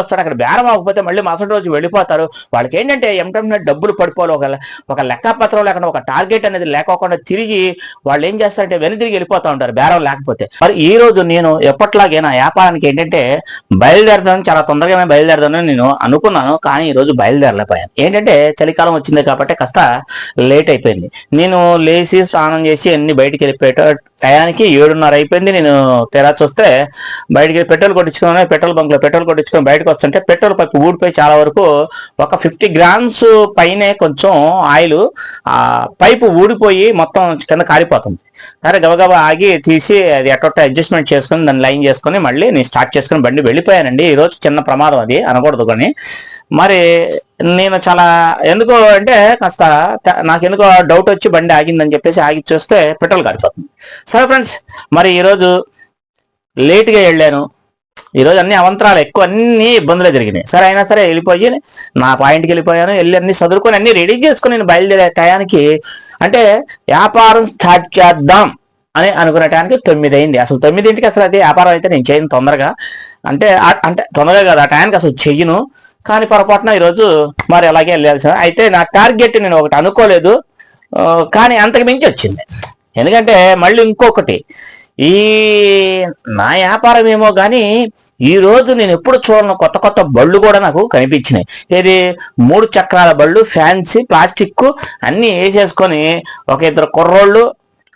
వస్తాడు. అక్కడ బేరం అవ్వకపోతే మళ్ళీ మరుసటి రోజు వెళ్ళిపోతారు. వాళ్ళకి ఏంటంటే ఎంటనే డబ్బులు పడిపోవాలి. ఒక ఒక లెక్కపత్రం లేకుండా ఒక టార్గెట్ అనేది లేకోకుండా తిరిగి వాళ్ళు ఏం చేస్తారంటే వెనుదిరిగి వెళ్ళిపోతా ఉంటారు. బేరం లేకపోతే. మరి ఈ రోజు నేను ఎప్పట్లాగే నా వ్యాపారానికి ఏంటంటే బయలుదేరదాను చాలా తొందరగానే బయలుదేరదాను నేను అనుకున్నాను. కానీ ఈ రోజు బయలుదేరలేకపోయాను. ఏంటంటే చలికాలం వచ్చింది కాబట్టి కాస్త లేట్ అయిపోయింది. నేను లేచి స్నానం చేసి అన్ని బయటికి వెళ్ళిపోయేట టయానికి ఏడున్నర అయిపోయింది. నేను తెరా చూస్తే బయటికి పెట్రోల్ కొట్టించుకున్నాను. పెట్రోల్ బంక్లో పెట్రోల్ కొట్టించుకొని బయటకు వస్తుంటే పెట్రోల్ పైపు ఊడిపోయి చాలా వరకు ఒక ఫిఫ్టీ గ్రామ్స్ పైనే కొంచెం ఆయిల్ ఆ పైపు ఊడిపోయి మొత్తం కింద కారిపోతుంది. సరే గబగబా ఆగి తీసి అది ఎట్టొట్ట అడ్జస్ట్మెంట్ చేసుకుని దాన్ని లైన్ చేసుకుని మళ్ళీ నేను స్టార్ట్ చేసుకుని బండి వెళ్ళిపోయానండి. ఈ రోజు చిన్న ప్రమాదం అది అనకూడదు కానీ. మరి నేను చాలా ఎందుకో అంటే కాస్త నాకు ఎందుకో డౌట్ వచ్చి బండి ఆగిందని చెప్పేసి ఆగి చూస్తే పెట్రోల్ కారిపోతుంది. సరే ఫ్రెండ్స్ మరి ఈరోజు లేట్గా వెళ్ళాను. ఈరోజు అన్ని అవంతరాలు ఎక్కువ అన్ని ఇబ్బందులే జరిగినాయి. సరే అయినా సరే వెళ్ళిపోయి నా పాయింట్కి వెళ్ళిపోయాను వెళ్ళి అన్ని చదువుకొని అన్ని రెడీ చేసుకుని నేను బయలుదేరే టయానికి అంటే వ్యాపారం స్టార్ట్ చేద్దాం అని అనుకునే టయానికి తొమ్మిది అయింది అసలు తొమ్మిదింటికి అసలు అది వ్యాపారం అయితే నేను చేయను తొందరగా. అంటే అంటే తొందరగా కాదు ఆ టయానికి అసలు చెయ్యను. కానీ పొరపాటున ఈరోజు మరి అలాగే వెళ్ళాల్సిన అయితే నా టార్గెట్ నేను ఒకటి అనుకోలేదు. కానీ అంతకు మించి వచ్చింది. ఎందుకంటే మళ్ళీ ఇంకొకటి ఈ నా వ్యాపారం ఏమో కానీ ఈ రోజు నేను ఎప్పుడు చూడను కొత్త కొత్త బళ్ళు కూడా నాకు కనిపించినాయి. ఏది మూడు చక్రాల బళ్ళు ఫ్యాన్సీ ప్లాస్టిక్ అన్ని వేసేసుకొని ఒక ఇద్దరు కుర్రోళ్ళు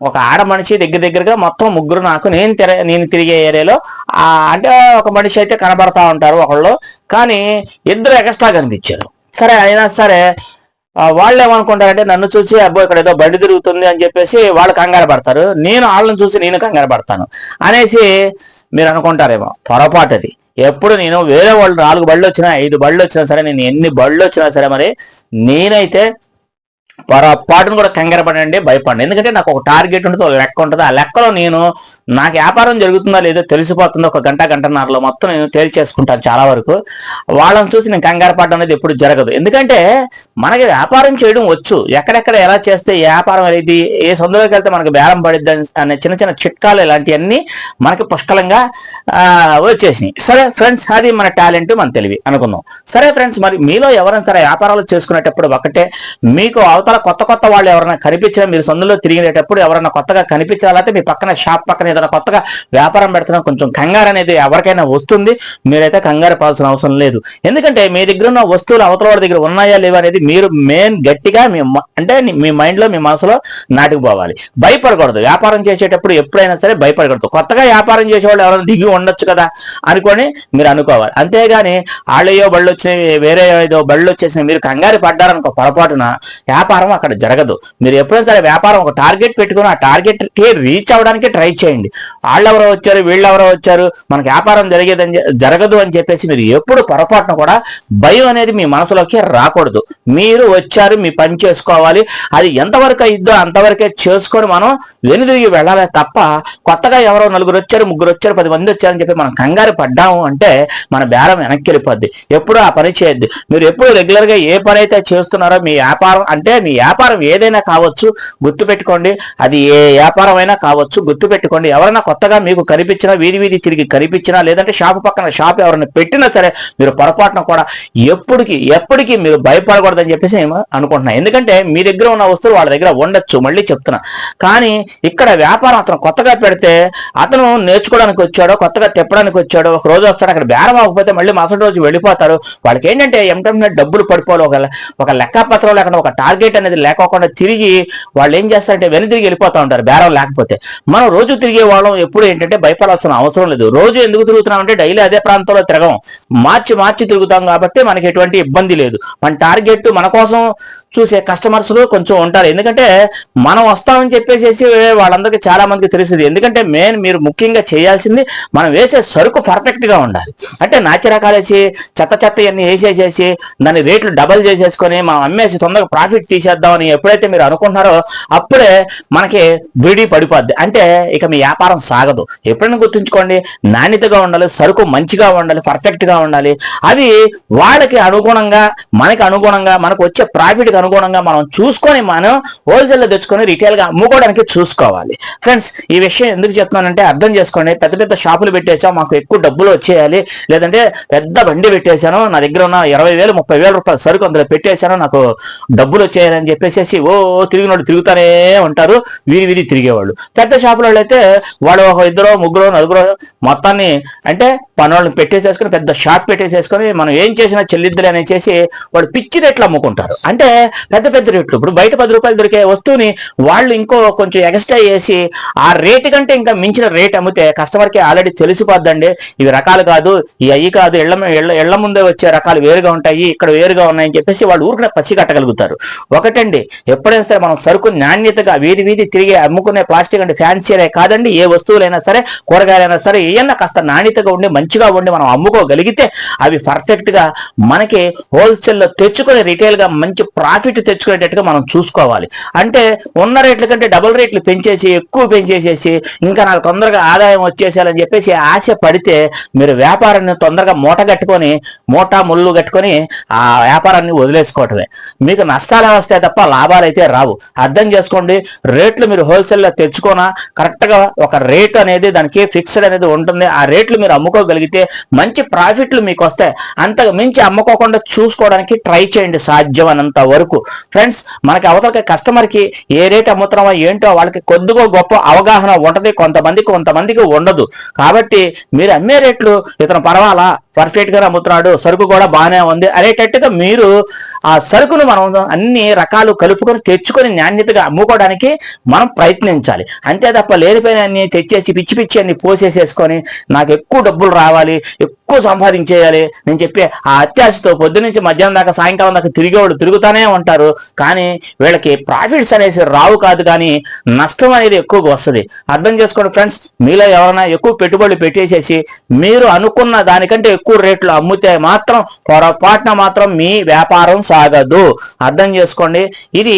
ఒక ఆడ మనిషి దగ్గర దగ్గరగా మొత్తం ముగ్గురు నాకు నేను తిర నేను తిరిగే ఏరియాలో ఆ, అంటే ఒక మనిషి అయితే కనబడతా ఉంటారు ఒకళ్ళు. కానీ ఇద్దరు ఎక్స్ట్రా కనిపించారు. సరే అయినా సరే వాళ్ళు ఏమనుకుంటారంటే నన్ను చూసి అబ్బో ఇక్కడ ఏదో బండి తిరుగుతుంది అని చెప్పేసి వాళ్ళు కంగారు పడతారు. నేను వాళ్ళని చూసి నేను కంగారు పడతాను అనేసి మీరు అనుకుంటారేమో. పొరపాటు అది ఎప్పుడు నేను వేరే వాళ్ళు నాలుగు బళ్ళు వచ్చినా ఐదు బళ్ళు వచ్చినా సరే నేను ఎన్ని బళ్ళు వచ్చినా సరే మరి నేనైతే పొరపాటును కూడా కంగారు పడండి భయపడండి. ఎందుకంటే నాకు ఒక టార్గెట్ ఉంటుంది ఒక లెక్క ఉంటుంది. ఆ లెక్కలో నేను నాకు వ్యాపారం జరుగుతుందా లేదో తెలిసిపోతుందో? ఒక గంట గంటన్నరలో మొత్తం నేను తేల్చేసుకుంటాను చాలా వరకు. వాళ్ళని చూసి నేను కంగారు పడడం అనేది ఎప్పుడు జరగదు. ఎందుకంటే మనకి వ్యాపారం చేయడం వచ్చు. ఎక్కడెక్కడ ఎలా చేస్తే వ్యాపారం అనేది ఏ సందులోకి వెళ్తే మనకి బేరం పడిద్ది అని- అనే చిన్న చిన్న చిట్కాలు ఇలాంటివన్నీ మనకి పుష్కలంగా ఆ, వచ్చేసినాయి. సరే ఫ్రెండ్స్ అది మన టాలెంట్ మన తెలివి అనుకుందాం. సరే ఫ్రెండ్స్ మరి మీలో ఎవరైనా సరే వ్యాపారాలు చేసుకునేటప్పుడు ఒకటే మీకు అవతల కొత్త కొత్త వాళ్ళు ఎవరైనా కనిపించినా మీరు సందులో తిరిగేటప్పుడు ఎవరైనా కొత్తగా కనిపించాలంటే మీ పక్కన షాప్ పక్కన ఏదైనా కొత్తగా వ్యాపారం పెడుతున్నా కొంచెం కంగారు అనేది ఎవరికైనా వస్తుంది. మీరైతే కంగారు పాల్సిన అవసరం లేదు. ఎందుకంటే మీ దగ్గర ఉన్న వస్తువులు అవతల వాడి దగ్గర ఉన్నాయా లేవా అనేది మీరు మెయిన్ గట్టిగా మీ అంటే మీ మైండ్లో మీ మనసులో నాటుకుపోవాలి. భయపడకూడదు. వ్యాపారం చేసేటప్పుడు ఎప్పుడైనా సరే భయపడకూడదు. కొత్తగా వ్యాపారం చేసేవాళ్ళు ఎవరైనా దిగి ఉండొచ్చు కదా అనుకొని మీరు అనుకోవాలి. అంతేగాని వాళ్ళయో బళ్ళు వచ్చినాయి వేరే ఏదో బళ్ళు వచ్చేసినాయి మీరు కంగారు పడ్డారనుకో పొరపాటున వ్యాపారం అక్కడ జరగదు. మీరు ఎప్పుడైనా సరే వ్యాపారం ఒక టార్గెట్ పెట్టుకుని ఆ టార్గెట్కి రీచ్ అవ్వడానికి ట్రై చేయండి. వాళ్ళెవరో వచ్చారు వీళ్ళెవరో వచ్చారు మనకి వ్యాపారం జరిగేదని జరగదు అని చెప్పేసి మీరు ఎప్పుడు పొరపాటున కూడా భయం అనేది మీ మనసులోకి రాకూడదు. మీరు వచ్చారు మీ పని చేసుకోవాలి. అది ఎంతవరకు అయిద్దో అంతవరకే చేసుకొని మనం వెనుదిరిగి వెళ్ళాలి తప్ప కొత్తగా ఎవరో నలుగురు వచ్చారు ముగ్గురు వచ్చారు పది మంది వచ్చారని చెప్పి మనం కంగారు పడ్డాము అంటే మన బేరం వెనక్కి వెళ్ళిపోద్ది. ఎప్పుడు ఆ పని చేయొద్దు. మీరు ఎప్పుడు రెగ్యులర్గా ఏ పని అయితే చేస్తున్నారో మీ వ్యాపారం అంటే మీ వ్యాపారం ఏదైనా కావచ్చు గుర్తుపెట్టుకోండి అది ఏ వ్యాపారం అయినా కావచ్చు గుర్తుపెట్టుకోండి ఎవరైనా కొత్తగా మీకు కనిపించినా వీధి వీధి తిరిగి కనిపించినా లేదంటే షాపు పక్కన షాప్ ఎవరైనా పెట్టినా సరే మీరు పొరపాటున కూడా ఎప్పటికి ఎప్పటికీ మీరు భయపడకూడదని చెప్పేసి నేను అనుకుంటున్నాను ఎందుకంటే మీ దగ్గర ఉన్న వస్తువులు వాళ్ళ దగ్గర ఉండొచ్చు మళ్ళీ చెప్తున్నా. కానీ ఇక్కడ వ్యాపారం అతను కొత్తగా పెడితే అతను నేర్చుకోవడానికి వచ్చాడో కొత్తగా తిప్పడానికి వచ్చాడో ఒక రోజు వస్తాడు అక్కడ బేరం అవ్వకపోతే మళ్ళీ మరుసటి రోజు వెళ్ళిపోతారు. వాళ్ళకి ఏంటంటే ఎంటనే డబ్బులు పడిపోవాలి. ఒక ఒక లెక్కపత్రం లేకుండా ఒక టార్గెట్ అనేది లేకోకుండా తిరిగి వాళ్ళు ఏం చేస్తారంటే వెనుదిరిగి వెళ్ళిపోతూ ఉంటారు బేరం లేకపోతే. మనం రోజు తిరిగే వాళ్ళం ఎప్పుడు ఏంటంటే భయపడాల్సిన అవసరం లేదు. రోజు ఎందుకు తిరుగుతున్నాం అంటే డైలీ అదే ప్రాంతంలో తిరగం. మార్చి మార్చి తిరుగుతాం కాబట్టి మనకి ఎటువంటి ఇబ్బంది లేదు. మన టార్గెట్ మన కోసం చూసే కస్టమర్స్ కొంచెం ఉంటారు. ఎందుకంటే మనం వస్తామని చెప్పేసి వాళ్ళందరికీ చాలా మందికి తెలుస్తుంది. ఎందుకంటే మెయిన్ మీరు ముఖ్యంగా చేయాల్సింది మనం వేసే సరుకు పర్ఫెక్ట్గా ఉండాలి. అంటే నాచి రకాలేసి చెత్త చెత్త ఇవన్నీ వేసేసేసి దాని రేట్లు డబల్ చేసేసుకొని మనం అమ్మేసి తొందరగా ప్రాఫిట్ తీసేద్దామని ఎప్పుడైతే మీరు అనుకుంటున్నారో అప్పుడే మనకి బీడీ పడిపోద్ది. అంటే ఇక మీ వ్యాపారం సాగదు. ఎప్పుడైనా గుర్తుంచుకోండి నాణ్యతగా ఉండాలి సరుకు మంచిగా ఉండాలి పర్ఫెక్ట్గా ఉండాలి. అది వాళ్ళకి అనుగుణంగా మనకి అనుగుణంగా మనకు వచ్చే ప్రాఫిట్కి అనుగుణంగా మనం చూసుకొని మనం హోల్సేల్లో తెచ్చుకొని రిటైల్గా అమ్ముకోవడానికి చూసుకోవాలి. ఫ్రెండ్స్ ఈ విషయం ఎందుకు చెప్తున్నానంటే అర్థం చేసుకోండి. పెద్ద పెద్ద షాపులు పెట్టేసాం మాకు ఎక్కువ డబ్బులు వచ్చేయాలి. లేదంటే పెద్ద బండి పెట్టేశాను నా దగ్గర ఉన్న ఇరవై వేలు ముప్పై వేల రూపాయల సరుకు అందులో పెట్టేశాను నాకు డబ్బులు అని చెప్పేసి ఓ తిరిగినోడు తిరుగుతానే ఉంటారు. వీరి వీరి తిరిగేవాళ్ళు. పెద్ద షాపుల వాళ్ళు అయితే వాళ్ళు ఒక ఇద్దరు ముగ్గురు నలుగురు మొత్తాన్ని అంటే పనులను పెట్టేసేసుకొని పెద్ద షాప్ పెట్టేసేసుకొని మనం ఏం చేసినా చెల్లిద్దులే అని చేసి వాళ్ళు పిచ్చి రేట్లు అమ్ముకుంటారు. అంటే పెద్ద పెద్ద రేట్లు. ఇప్పుడు బయట పది రూపాయలు దొరికే వస్తువుని వాళ్ళు ఇంకో కొంచెం ఎక్స్ట్రా చేసి ఆ రేటు కంటే ఇంకా మించిన రేట్ అమ్మితే కస్టమర్కి ఆల్రెడీ తెలిసిపోద్దండి. ఇవి రకాలు కాదు ఇవి అయ్యి కాదు ఇళ్ళ ఇళ్ళ ముందే వచ్చే రకాలు వేరుగా ఉంటాయి ఇక్కడ వేరుగా ఉన్నాయని చెప్పేసి వాళ్ళు ఊరికనే పచ్చి కట్టగలుగుతారు ఒకటండి ఎప్పుడైనా సరే మనం సరుకు నాణ్యతగా వీధి వీధి తిరిగి అమ్ముకునే ప్లాస్టిక్ అంటే ఫ్యాన్సీలే కాదండి ఏ వస్తువులైనా సరే కూరగాయలైనా సరే ఏమన్నా కాస్త నాణ్యతగా ఉండి మంచిగా ఉండి మనం అమ్ముకోగలిగితే అవి పర్ఫెక్ట్గా మనకి హోల్సేల్లో తెచ్చుకొని రిటైల్గా మంచి ప్రాఫిట్ తెచ్చుకునేటట్టుగా మనం చూసుకోవాలి. అంటే ఉన్న రేట్ల కంటే డబుల్ రేట్లు పెంచేసి ఎక్కువ పెంచేసేసి ఇంకా నాకు తొందరగా ఆదాయం వచ్చేసేయాలని చెప్పేసి ఆశ పడితే మీరు వ్యాపారాన్ని తొందరగా మూట కట్టుకొని మూట ముళ్ళు కట్టుకొని ఆ వ్యాపారాన్ని వదిలేసుకోవటమే. మీకు నష్టాలు వస్తాయి తప్ప లాభాలు అయితే రావు. అర్థం చేసుకోండి రేట్లు మీరు హోల్సేల్లో తెచ్చుకోనా కరెక్ట్గా ఒక రేట్ అనేది దానికి ఫిక్స్డ్ అనేది ఉంటుంది. ఆ రేట్లు మీరు అమ్ముకోగలిగితే మంచి ప్రాఫిట్లు మీకు వస్తాయి. అంతకు మించి అమ్ముకోకుండా చూసుకోవడానికి ట్రై చేయండి సాధ్యమైనంత వరకు. ఫ్రెండ్స్ మనకి అవతలకి కస్టమర్కి ఏ రేట్ అమ్ముతున్నామో ఏంటో వాళ్ళకి కొద్దిగా గొప్ప అవగాహన ఉంటుంది. కొంతమందికి కొంతమందికి ఉండదు. కాబట్టి మీరు అమ్మే రేట్లు ఇతను పర్వాలా పర్ఫెక్ట్గా అమ్ముతున్నాడు సరుకు కూడా బాగానే ఉంది. అనేటట్టుగా మీరు ఆ సరుకును మనం అన్ని రకాలు కలుపుకొని తెచ్చుకొని నాణ్యతగా అమ్ముకోవడానికి మనం ప్రయత్నించాలి. అంతే తప్ప లేనిపోయిన తెచ్చేసి పిచ్చి పిచ్చి అన్ని పోసేసేసుకొని నాకు ఎక్కువ డబ్బులు రావాలి ఎక్కువ సంపాదించేయాలి. నేను చెప్పి ఆ అత్యాశతో పొద్దు నుంచి మధ్యాహ్నం దాకా సాయంకాలం దాకా తిరిగేవాళ్ళు తిరుగుతానే ఉంటారు. కానీ వీళ్ళకి ప్రాఫిట్స్ అనేసి రావు కాదు కానీ నష్టం అనేది ఎక్కువగా వస్తుంది. అర్థం చేసుకోండి ఫ్రెండ్స్ మీలో ఎవరైనా ఎక్కువ పెట్టుబడులు పెట్టేసేసి మీరు అనుకున్న దానికంటే ఎక్కువ రేట్లు అమ్మితే మాత్రం పొరపాటున మాత్రం మీ వ్యాపారం సాగదు. అర్థం చేసుకోండి. ఇది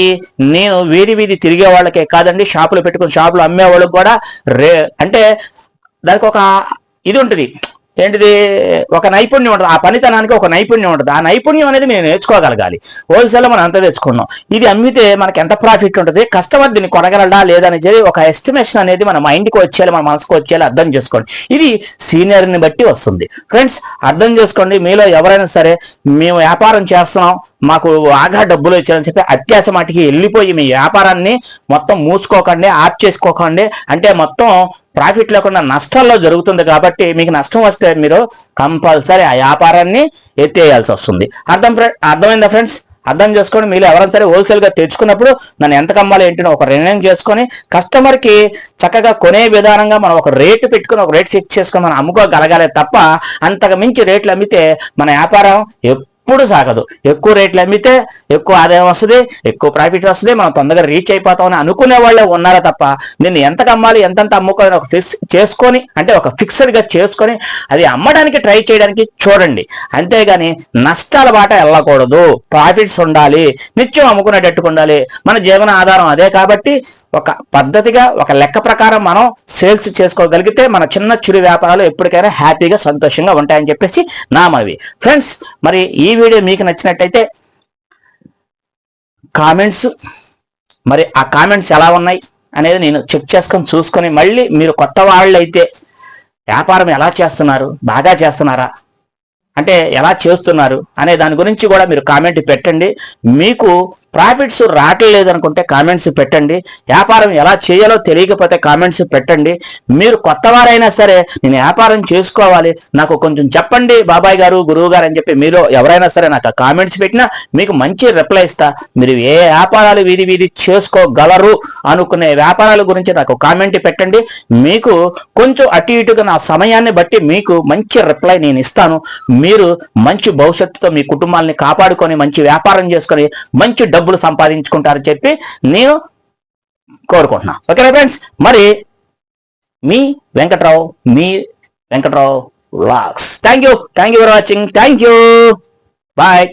నేను వీధి వీధి తిరిగే వాళ్ళకే కాదండి. షాపులు పెట్టుకుని షాపులు అమ్మే వాళ్ళకి కూడా రే అంటే దానికి ఒక ఇది ఉంటుంది. ఏంటిది? ఒక నైపుణ్యం ఉంటుంది. ఆ పనితనానికి ఒక నైపుణ్యం ఉంటుంది. ఆ నైపుణ్యం అనేది మేము నేర్చుకోగలగాలి. హోల్సేల్ మనం అంత తెచ్చుకున్నాం. ఇది అమ్మితే మనకి ఎంత ప్రాఫిట్ ఉంటుంది? కస్టమర్ దీన్ని కొనగలడా లేదని చెప్పి ఒక ఎస్టిమేషన్ అనేది మన మైండ్కి వచ్చేయాలి మన మనసుకు వచ్చేయాలి అర్థం చేసుకోండి. ఇది సీనియర్ని బట్టి వస్తుంది. ఫ్రెండ్స్ అర్థం చేసుకోండి. మీలో ఎవరైనా సరే మేము వ్యాపారం చేస్తున్నాం. మాకు ఆగా డబ్బులు వచ్చాయని చెప్పి అత్యాశ మాటికి వెళ్ళిపోయి మీ వ్యాపారాన్ని మొత్తం మూసుకోకండి ఆప్ చేసుకోకండి. అంటే మొత్తం ప్రాఫిట్ లేకుండా నష్టాల్లో జరుగుతుంది కాబట్టి మీకు నష్టం వస్తే మీరు కంపల్సరీ ఆ వ్యాపారాన్ని ఎత్తేయాల్సి వస్తుంది. అర్థం అర్థమైందా ఫ్రెండ్స్? అర్థం చేసుకొని మీరు ఎవరైనా సరే హోల్సేల్గా తెచ్చుకున్నప్పుడు నన్ను ఎంత కమ్మాలి ఏంటో ఒక నిర్ణయం చేసుకొని కస్టమర్కి చక్కగా కొనే విధానంగా మనం ఒక రేటు పెట్టుకుని ఒక రేట్ ఫిక్స్ చేసుకొని మనం అమ్ముకోగలగాలి తప్ప అంతకు మించి రేట్లు అమ్మితే మన వ్యాపారం ఎప్పుడు సాగదు. ఎక్కువ రేట్లు అమ్మితే ఎక్కువ ఆదాయం వస్తుంది ఎక్కువ ప్రాఫిట్ వస్తుంది మనం తొందరగా రీచ్ అయిపోతామని అనుకునే వాళ్ళే ఉన్నారా తప్ప నేను ఎంత అమ్మాలి ఎంతంత అమ్ముకోవాలని ఒక ఫిక్స్ చేసుకొని అంటే ఒక ఫిక్స్డ్గా చేసుకొని అది అమ్మడానికి ట్రై చేయడానికి చూడండి. అంతేగాని నష్టాల బాట వెళ్ళకూడదు. ప్రాఫిట్స్ ఉండాలి నిత్యం అమ్ముకునేటట్టుకు ఉండాలి. మన జీవన ఆధారం అదే కాబట్టి ఒక పద్ధతిగా ఒక లెక్క ప్రకారం మనం సేల్స్ చేసుకోగలిగితే మన చిన్న చిరు వ్యాపారాలు ఎప్పటికైనా హ్యాపీగా సంతోషంగా ఉంటాయని చెప్పేసి నా మనవి. ఫ్రెండ్స్ మరి ఈ వీడియో మీకు నచ్చినట్టయితే కామెంట్స్ మరి ఆ కామెంట్స్ ఎలా ఉన్నాయి అనేది నేను చెక్ చేసుకొని చూసుకొని మళ్ళీ మీరు కొత్త వాళ్ళు అయితే వ్యాపారం ఎలా చేస్తున్నారు బాగా చేస్తున్నారా అంటే ఎలా చేస్తున్నారు అనే దాని గురించి కూడా మీరు కామెంట్ పెట్టండి. మీకు ప్రాఫిట్స్ రావట్లేదు అనుకుంటే కామెంట్స్ పెట్టండి. వ్యాపారం ఎలా చేయాలో తెలియకపోతే కామెంట్స్ పెట్టండి. మీరు కొత్త వారైనా సరే నేను వ్యాపారం చేసుకోవాలి. నాకు కొంచెం చెప్పండి బాబాయ్ గారు గురువు గారు అని చెప్పి మీరు ఎవరైనా సరే నాకు కామెంట్స్ పెట్టినా మీకు మంచి రిప్లై ఇస్తా. మీరు ఏ వ్యాపారాలు వీధి వీధి చేసుకోగలరు అనుకునే వ్యాపారాల గురించి నాకు కామెంట్ పెట్టండి. మీకు కొంచెం అటు ఇటుగా నా సమయాన్ని బట్టి మీకు మంచి రిప్లై నేను ఇస్తాను. మీ మీరు మంచి భవిష్యత్తుతో మీ కుటుంబాలని కాపాడుకొని మంచి వ్యాపారం చేసుకొని మంచి డబ్బులు సంపాదించుకుంటారని చెప్పి నేను కోరుకుంటున్నా. ఓకేనా ఫ్రెండ్స్? మరి మీ వెంకట్రావు మీ Venkatrao vlogs. Thank you. Thank you for watching. Thank you. Bye.